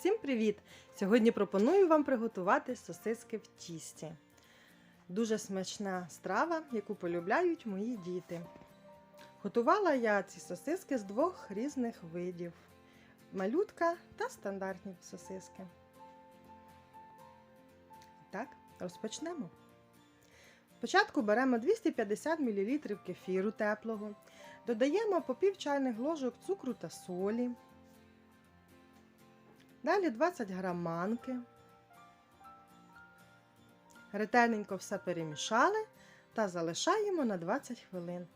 Всім привіт! Сьогодні пропоную вам приготувати сосиски в тісті. Дуже смачна страва, яку полюбляють мої діти. Готувала я ці сосиски з двох різних видів: малютка та стандартні сосиски. Так, розпочнемо. Спочатку беремо 250 мл кефіру теплого, додаємо по пів чайних ложок цукру та солі. Далі 20 грам манки. Ретельненько все перемішали та залишаємо на 20 хвилин.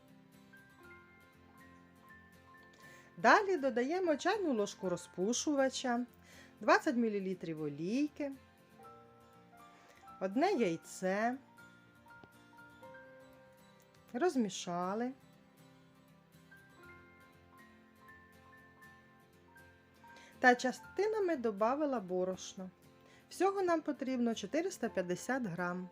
Далі додаємо чайну ложку розпушувача, 20 мл олійки, одне яйце, розмішали. Та частинами додавила борошно. Всього нам потрібно 450 грам.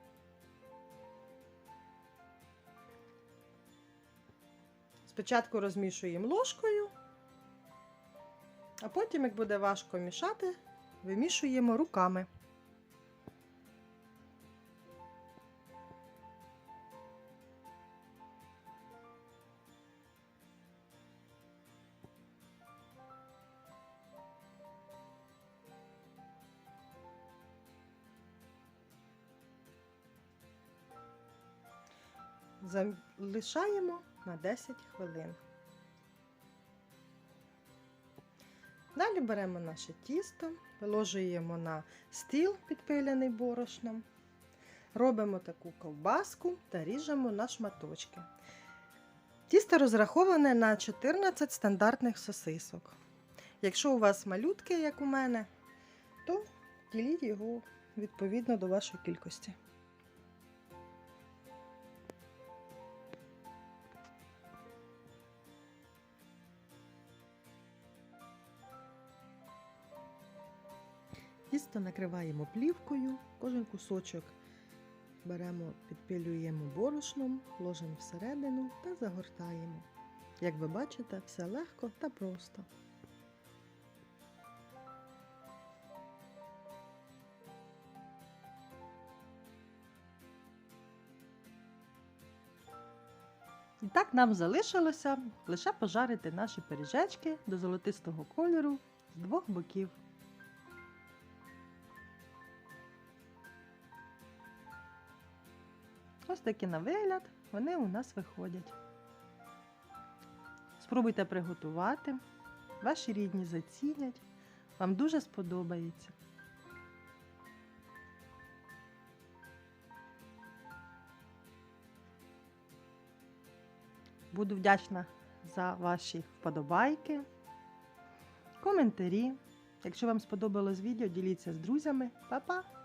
Спочатку розмішуємо ложкою, а потім, як буде важко мішати, вимішуємо руками. Залишаємо на 10 хвилин. Далі беремо наше тісто, виложуємо на стіл, підпилений борошном, робимо таку ковбаску та ріжемо на шматочки. Тісто розраховане на 14 стандартних сосисок. Якщо у вас малютки, як у мене, то діліть його відповідно до вашої кількості. Тісто накриваємо плівкою, кожен кусочок беремо, підпилюємо борошном, ложимо всередину та загортаємо. Як ви бачите, все легко та просто. І так нам залишилося лише пожарити наші пиріжечки до золотистого кольору з двох боків. Ось такі на вигляд вони у нас виходять. Спробуйте приготувати, ваші рідні зацінять, вам дуже сподобається. Буду вдячна за ваші вподобайки, коментарі. Якщо вам сподобалось відео, діліться з друзями. Па-па!